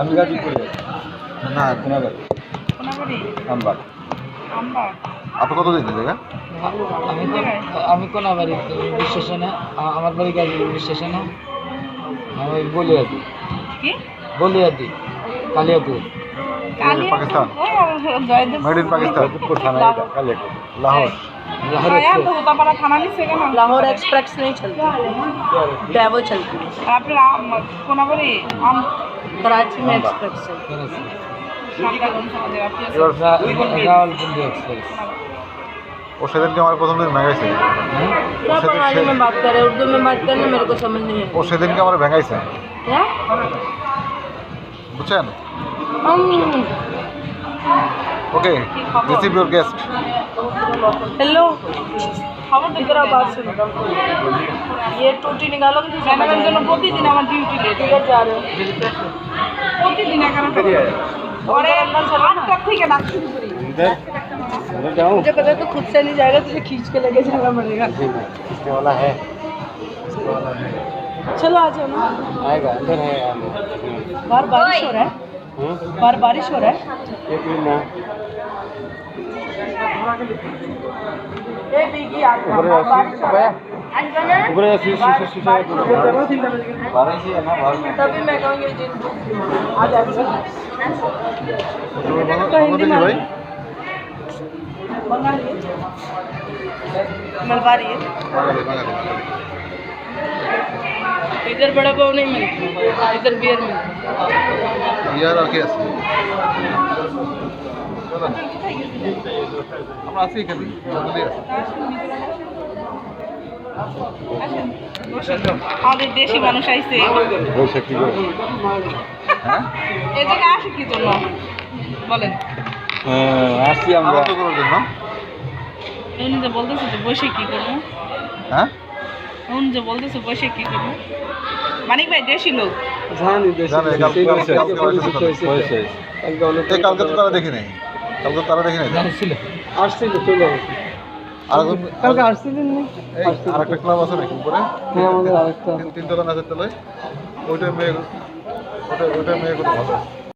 আমি গাজীপুরে। না কোনাবাড়ি। আমবাগ আপনি কত দিন জায়গা আমি আমি কোনাবাড়ি স্টেশনে আমার বাড়ি গাজীপুর স্টেশনে আমি বলিয়াদি। কি? বলিয়াদি কালিয়াপুর। কালিয়া পাকিস্তান। ওই জয়দেব মেড ইন পাকিস্তান গাজীপুর থানা এটা কালিয়াপুর লাহোর লাহোর আয়া express। তো হোতাপাড়া থানা নিচ্ছে কেন लाहौर एक्सप्रेस नहीं चलती डेवो चलती है আর আপনার আম- কোনাবাড়ি আম कराची में एक्सप्रेस चलती করেছি। সামনে সমাজের আপনি আছেন। এবার রা- রাওয়ালপিন্ডি এক্সপ্রেস ও সেদিনকে আমার প্রথম দিন ভেঙাইছে है क्या बंगाली में बात कर रहे उर्दू में बात करना मेरे को समझ नहीं ও সেদিনকে আমার ভেঙাইছে है क्या বুঝছেন हम Okay receive your guest hello খবর তো इधर आओ बात सुनो ये टूटी निकालोगे तो समझ ম্যাডামের জন্য आएगा। প্রতিদিন আমার ডিউটি লেট किधर जा रहे हो প্রতিদিন এগারোটা পরে আটটা থেকে ডাক শুরু করি इधर इधर जाऊँ मुझे पता है तो खुद से नहीं जाएगा तुझे खींच के लेके जाना पड़ेगा इसके वाला है इसके वाला है चलो आ जाओ ना आएगा अंदर है बाहर बारिश हो रहा है बार बारिश हो रहा है। तभी मैं तो हिंदी भाई बंगाली मलबारी है। इधर बड़ा पाव नहीं मिलता इधर बियर मिलता ইয়ার আর কি আছে চলেন। আমরা আছি এখানে জঙ্গলে আছি আমাদের দেশি মানুষ আইছে বসে কি করে হ্যাঁ এই জায়গায় আসে কি জন্য বলেন হ্যাঁ আসছি আমরা আনন্দ করার জন্য উনি যে বলতেছে যে বসে কি করবো হ্যাঁ উনি যে বলতেছে বসে কি করব? মানিক ভাই দেশি লোক। জানি জানে, কালকে- তো। তারা দেখি নাই। কালকে তারা দেখি নাই আসছিল। চলে গেছে। আর কালকে আসছিলেন না? একটা ক্লাব আছে নাকি উপরে? হ্যাঁ আমাদের আরেকটা তিনতলা নাচের তলায়। ওইটা মেয়ে ওটা ওইটা মেয়ে কত ভালো?